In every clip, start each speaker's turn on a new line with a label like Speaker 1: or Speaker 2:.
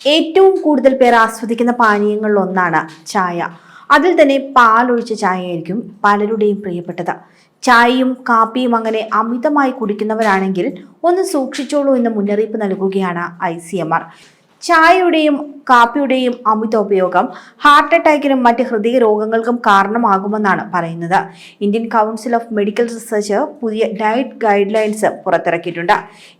Speaker 1: ഏറ്റവും കൂടുതൽ പേർ ആസ്വദിക്കുന്ന പാനീയങ്ങളിൽ ഒന്നാണ് ചായ. അതിൽ തന്നെ പാൽ പാലൊഴിച്ച ചായയായിരിക്കും പലരുടെയും പ്രിയപ്പെട്ടത്. ചായയും കാപ്പിയും അങ്ങനെ അമിതമായി കുടിക്കുന്നവരാണെങ്കിൽ ഒന്ന് സൂക്ഷിച്ചോളൂ എന്ന് മുന്നറിയിപ്പ് നൽകുകയാണ് ഐ ചായയുടെയും കാപ്പിയുടെയും അമിത ഉപയോഗം ഹാർട്ട് അറ്റാക്കിനും മറ്റ് ഹൃദയ രോഗങ്ങൾക്കും കാരണമാകുമെന്നാണ് പറയുന്നത്. Indian council of medical research പുതിയ ഡയറ്റ് ഗൈഡ് ലൈൻസ് പുറത്തിറക്കിയിട്ടുണ്ട്.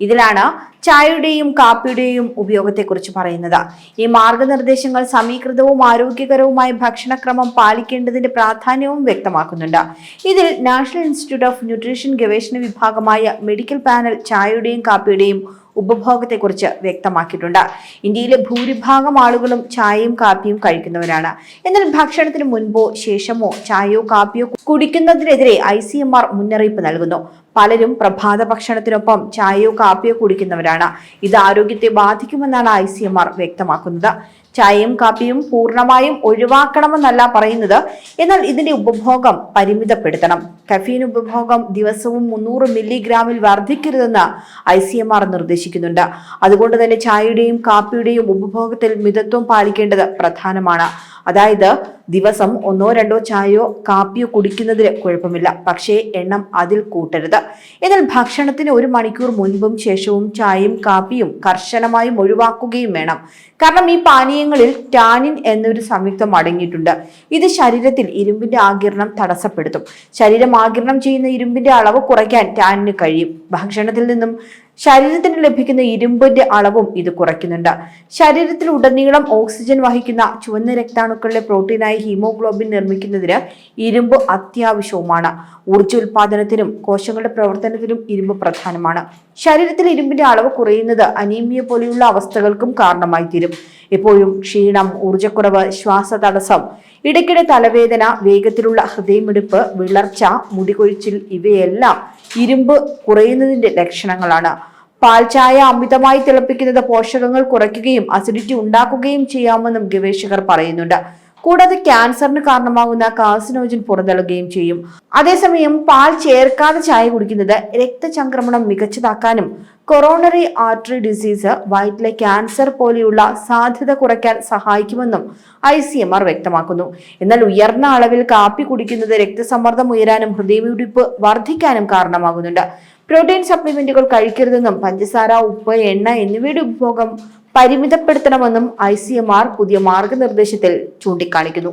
Speaker 1: ഇതിലാണ് ചായയുടെയും കാപ്പിയുടെയും ഉപയോഗത്തെക്കുറിച്ച് പറയുന്നത്. ഈ മാർഗനിർദ്ദേശങ്ങൾ സമീകൃതവും ആരോഗ്യകരവുമായ ഭക്ഷണക്രമം പാലിക്കേണ്ടതിന്റെ പ്രാധാന്യവും വ്യക്തമാക്കുന്നുണ്ട്. ഇതിൽ നാഷണൽ ഇൻസ്റ്റിറ്റ്യൂട്ട് ഓഫ് ന്യൂട്രീഷൻ ഗവേഷണ വിഭാഗമായ മെഡിക്കൽ പാനൽ ചായയുടെയും കാപ്പിയുടെയും ഉപഭോഗത്തെക്കുറിച്ച് വ്യക്തമാക്കിയിട്ടുണ്ട്. ഇന്ത്യയിലെ ഭൂരിഭാഗം ആളുകളും ചായയും കാപ്പിയും കഴിക്കുന്നവരാണ്. എന്നാൽ ഭക്ഷണത്തിന് മുൻപോ ശേഷമോ ചായയോ കാപ്പിയോ കുടിക്കുന്നതിനെതിരെ ഐ സി എം ആർ മുന്നറിയിപ്പ് നൽകുന്നു. പലരും പ്രഭാത ഭക്ഷണത്തിനൊപ്പം ചായയോ കാപ്പിയോ കുടിക്കുന്നവരാണ്. ഇത് ആരോഗ്യത്തെ ബാധിക്കുമെന്നാണ് ഐ സി എം ആർ വ്യക്തമാക്കുന്നത്. ചായയും കാപ്പിയും പൂർണമായും ഒഴിവാക്കണമെന്നല്ല പറയുന്നത്. എന്നാൽ ഇതിന്റെ ഉപഭോഗം പരിമിതപ്പെടുത്തണം. കഫീൻ ഉപഭോഗം ദിവസവും മുന്നൂറ് മില്ലിഗ്രാമിൽ വർദ്ധിക്കരുതെന്ന് ഐ സി എം ആർ നിർദ്ദേശിക്കുന്നുണ്ട്. അതുകൊണ്ട് തന്നെ ചായയുടെയും കാപ്പിയുടെയും ഉപഭോഗത്തിൽ മിതത്വം പാലിക്കേണ്ടത് പ്രധാനമാണ്. അതായത് ദിവസം ഒന്നോ രണ്ടോ ചായയോ കാപ്പിയോ കുടിക്കുന്നതിന് കുഴപ്പമില്ല. പക്ഷേ എണ്ണം അതിൽ കൂട്ടരുത്. എന്നാൽ ഭക്ഷണത്തിന് ഒരു മണിക്കൂർ മുൻപും ശേഷവും ചായയും കാപ്പിയും കർശനമായും ഒഴിവാക്കുകയും വേണം. കാരണം ഈ പാനീയങ്ങളിൽ ടാനിൻ എന്നൊരു സംയുക്തം അടങ്ങിയിട്ടുണ്ട്. ഇത് ശരീരത്തിൽ ഇരുമ്പിന്റെ ആകിരണം തടസ്സപ്പെടുത്തും. ശരീരം ആകിരണം ചെയ്യുന്ന ഇരുമ്പിന്റെ അളവ് കുറയ്ക്കാൻ ടാനിന് കഴിയും. ഭക്ഷണത്തിൽ നിന്നും ശരീരത്തിന് ലഭിക്കുന്ന ഇരുമ്പിന്റെ അളവും ഇത് കുറയ്ക്കുന്നുണ്ട്. ശരീരത്തിൽ ഉടനീളം ഓക്സിജൻ വഹിക്കുന്ന ചുവന്ന രക്താണുക്കളിലെ പ്രോട്ടീനായി ഹീമോഗ്ലോബിൻ നിർമ്മിക്കുന്നതിന് ഇരുമ്പ് അത്യാവശ്യവുമാണ്. ഊർജ ഉൽപാദനത്തിനും കോശങ്ങളുടെ പ്രവർത്തനത്തിനും ഇരുമ്പ് പ്രധാനമാണ്. ശരീരത്തിൽ ഇരുമ്പിന്റെ അളവ് കുറയുന്നത് അനീമിയ പോലെയുള്ള അവസ്ഥകൾക്കും കാരണമായി തീരും എപ്പോഴും ക്ഷീണം ഊർജക്കുറവ് ശ്വാസതടസ്സം ഇടയ്ക്കിടെ തലവേദന വേഗത്തിലുള്ള ഹൃദയമിടിപ്പ് വിളർച്ച മുടികൊഴിച്ചിൽ ഇവയെല്ലാം ഇരുമ്പ് കുറയുന്നതിന്റെ ലക്ഷണങ്ങളാണ്. പാൽച്ചായ അമിതമായി തിളപ്പിക്കുന്നത് പോഷകങ്ങൾ കുറയ്ക്കുകയും അസിഡിറ്റി ഉണ്ടാക്കുകയും ചെയ്യാമെന്നും ഗവേഷകർ പറയുന്നുണ്ട്. കൂടാതെ ക്യാൻസറിന് കാരണമാകുന്ന കാർസിനോജൻ പുറന്തള്ളുകയും ചെയ്യും. അതേസമയം പാൽ ചേർക്കാതെ ചായ കുടിക്കുന്നത് രക്തചംക്രമണം മികച്ചതാക്കാനും കൊറോണറി ആർട്ടറി ഡിസീസ് വയറ്റിലെ ക്യാൻസർ പോലെയുള്ള സാധ്യത കുറയ്ക്കാൻ സഹായിക്കുമെന്നും ഐ സി എം ആർ വ്യക്തമാക്കുന്നു. എന്നാൽ ഉയർന്ന അളവിൽ കാപ്പി കുടിക്കുന്നത് രക്തസമ്മർദ്ദം ഉയരാനും ഹൃദയമിടിപ്പ് വർദ്ധിക്കാനും കാരണമാകുന്നുണ്ട്. പ്രോട്ടീൻ സപ്ലിമെന്റുകൾ കഴിക്കരുതെന്നും പഞ്ചസാര ഉപ്പ് എണ്ണ എന്നിവയുടെ ഉപഭോഗം പരിമിതപ്പെടുത്തണമെന്നും ഐ പുതിയ മാർഗനിർദ്ദേശത്തിൽ ചൂണ്ടിക്കാണിക്കുന്നു.